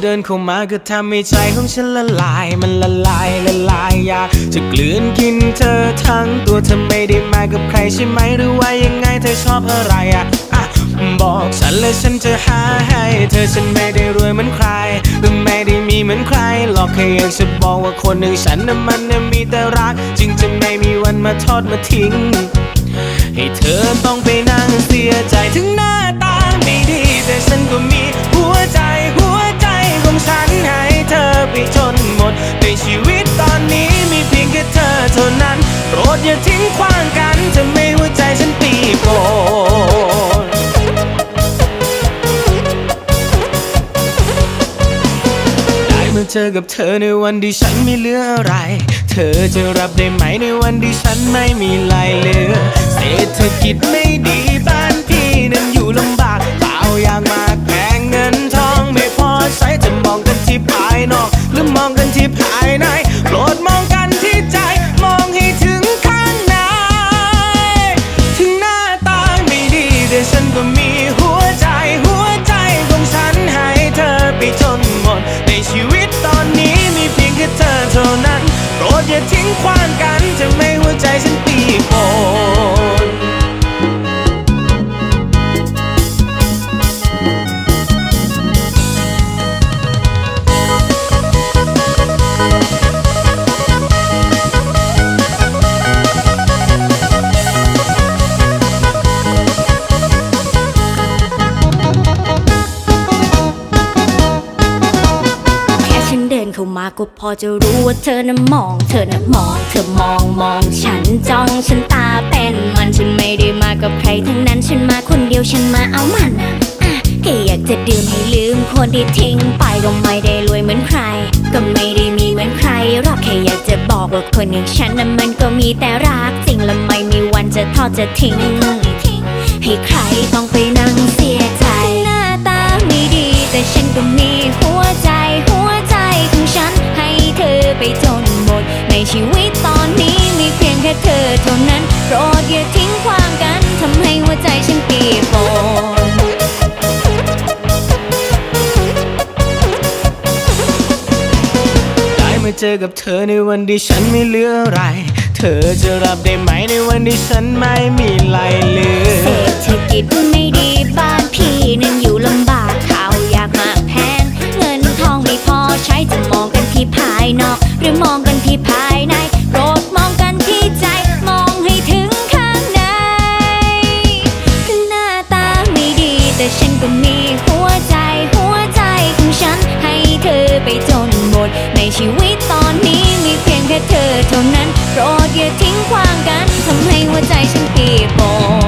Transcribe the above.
เดินเข้ามาก็ทำให้ใจของฉันละลาย มันละลายละลายอยากจะกลืนกินเธอทั้งตัวเธอไม่ได้มากับใครใช่ไหมหรือว่ายังไงเธอชอบอะไรอะบอกฉันและฉันจะหาให้ เธอฉันไม่ได้รวยเหมือนใครหรือไม่ได้มีเหมือนใคร หรอกแค่อยากจะบอกว่าคนหนึ่งฉันน่ะมันน่ะมีแต่รัก จึงจะไม่มีวันมาทอดมาทิ้ง ให้เธอต้องไปนั่งเสียใจถึงหน้าตาไม่ดี แต่ฉันก็มี ไปจนหมด ในชีวิตตอนนี้มีเพียงแค่เธอเท่านั้นโปรดอย่าทิ้งขว้างกันจะไม่หัวใจฉันปีโปนได้มาเจอกับเธอในวันที่ฉันไม่เหลืออะไร เธอจะรับได้ไหมในวันที่ฉันไม่มีไรเหลือ เศรษฐกิจไม่ดีบ้านพี่นั้นอยู่ลำบากเปล่าอย่างมากแพงเงินทองไม่พอใช้จะมองกันที่ภายนอก มองกันที่ภายในโปรดมองกันที่ใจ มองให้ถึงข้างใน ถึงหน้าตาไม่ดีแต่ฉันก็มีหัวใจ หัวใจของฉันให้เธอไปจนหมด ในชีวิตตอนนี้มีเพียงแค่เธอเท่านั้น โปรดอย่าทิ้งความกัน เดินเข้ามาก็พอจะรู้ว่าเธอน่ะมอง เธอน่ะมอง เธอมองมองฉันจ้องฉันตาเป็นมันฉันไม่ได้มากับใครทั้งนั้นฉันมาคนเดียวฉันมาเอามันอะอะแค่อยากจะดื่มให้ลืมคนที่ทิ้งไปก็ไม่ได้รวยเหมือนใคร ก็ไม่ได้มีเหมือนใครหรอกแค่อยากจะบอกว่าคนอย่างฉันน่ะมันก็มีแต่รักจริงและไม่มีวันจะทอดจะทิ้ง ให้ใครต้องไปนั่งเค่เธอเท่านั้นโปรดอย่าทิ้งความกันทำให้หัวใจฉันปียกฝนได้มาเจอกับเธอในวันที่ฉันไม่เหลืออะไร เธอจะรับได้ไหมในวันที่ฉันไม่มีไรเหลือเศรษฐกิจไม่ดีบ้านพี่นั้นอยู่ลำบากข้าวยากมากแพงเงินทองไม่พอใช้จะมองกันที่ภายนอก ก็มีหัวใจหัวใจของฉัน ให้เธอไปจนหมด ในชีวิตตอนนี้มีเพียงแค่เธอเท่านั้น โปรดอย่าทิ้งความกันทำให้หัวใจฉันเปียก